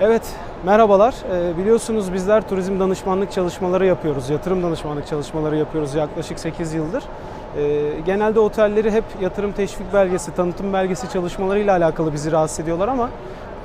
Evet, merhabalar. Ee, biliyorsunuz bizler turizm danışmanlık çalışmaları yapıyoruz, yatırım danışmanlık çalışmaları yapıyoruz yaklaşık 8 yıldır. Ee, genelde otelleri hep yatırım teşvik belgesi, tanıtım belgesi çalışmalarıyla alakalı bizi rahatsız ediyorlar ama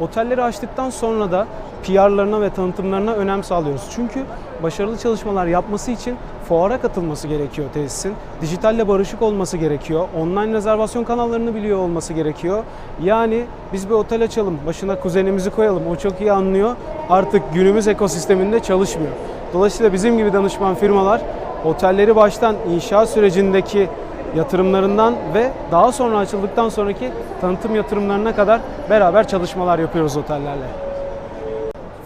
otelleri açtıktan sonra da PR'larına ve tanıtımlarına önem sağlıyoruz. Çünkü başarılı çalışmalar yapması için fuara katılması gerekiyor tesisin. Dijitalle barışık olması gerekiyor. Online rezervasyon kanallarını biliyor olması gerekiyor. Yani biz bir otel açalım, başına kuzenimizi koyalım. O çok iyi anlıyor. Artık günümüz ekosisteminde çalışmıyor. Dolayısıyla bizim gibi danışman firmalar otelleri baştan inşa sürecindeki yatırımlarından ve daha sonra açıldıktan sonraki tanıtım yatırımlarına kadar beraber çalışmalar yapıyoruz otellerle.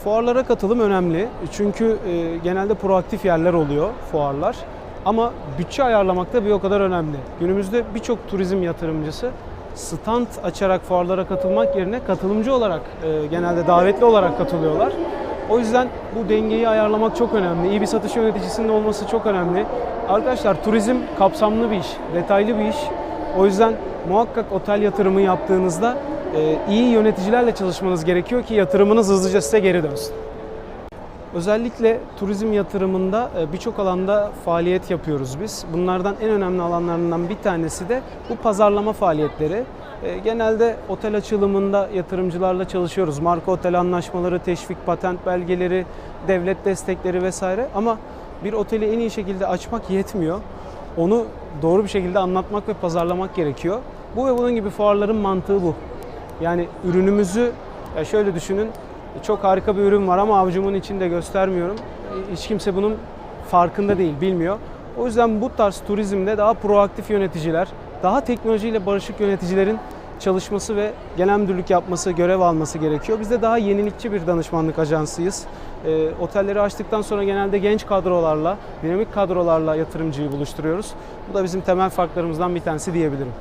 Fuarlara katılım önemli. Çünkü e, genelde proaktif yerler oluyor fuarlar. Ama bütçe ayarlamak da bir o kadar önemli. Günümüzde birçok turizm yatırımcısı stand açarak fuarlara katılmak yerine katılımcı olarak e, genelde davetli olarak katılıyorlar. O yüzden bu dengeyi ayarlamak çok önemli. İyi bir satış yöneticisinin olması çok önemli. Arkadaşlar turizm kapsamlı bir iş, detaylı bir iş. O yüzden muhakkak otel yatırımı yaptığınızda e, iyi yöneticilerle çalışmanız gerekiyor ki yatırımınız hızlıca size geri dönsün. Özellikle turizm yatırımında e, birçok alanda faaliyet yapıyoruz biz. Bunlardan en önemli alanlarından bir tanesi de bu pazarlama faaliyetleri. E, Genelde otel açılımında yatırımcılarla çalışıyoruz. Marka otel anlaşmaları, teşvik, patent belgeleri, devlet destekleri vesaire. Ama bir oteli en iyi şekilde açmak yetmiyor. Onu doğru bir şekilde anlatmak ve pazarlamak gerekiyor. Bu ve bunun gibi fuarların mantığı bu. Yani ürünümüzü ya şöyle düşünün. Çok harika bir ürün var ama avucumun içinde göstermiyorum. Hiç kimse bunun farkında değil, bilmiyor. O yüzden bu tarz turizmde daha proaktif yöneticiler, daha teknolojiyle barışık yöneticilerin çalışması ve genel müdürlük yapması, görev alması gerekiyor. Biz de daha yenilikçi bir danışmanlık ajansıyız. Ee, otelleri açtıktan sonra genelde genç kadrolarla, dinamik kadrolarla yatırımcıyı buluşturuyoruz. Bu da bizim temel farklarımızdan bir tanesi diyebilirim.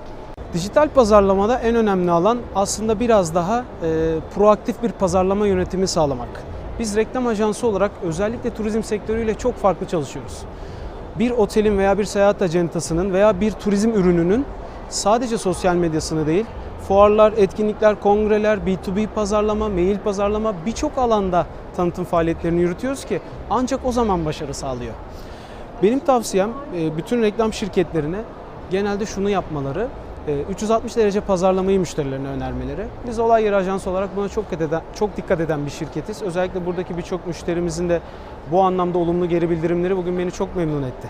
Dijital pazarlamada en önemli alan aslında biraz daha e, proaktif bir pazarlama yönetimi sağlamak. Biz reklam ajansı olarak özellikle turizm sektörüyle çok farklı çalışıyoruz. Bir otelin veya bir seyahat acentasının veya bir turizm ürününün sadece sosyal medyasını değil, fuarlar, etkinlikler, kongreler, B2B pazarlama, mail pazarlama birçok alanda tanıtım faaliyetlerini yürütüyoruz ki ancak o zaman başarı sağlıyor. Benim tavsiyem e, bütün reklam şirketlerine genelde şunu yapmaları. E, 360 derece pazarlamayı müşterilerine önermeleri. Biz olay yeri ajansı olarak buna çok dikkat eden, çok dikkat eden bir şirketiz. Özellikle buradaki birçok müşterimizin de bu anlamda olumlu geri bildirimleri bugün beni çok memnun etti.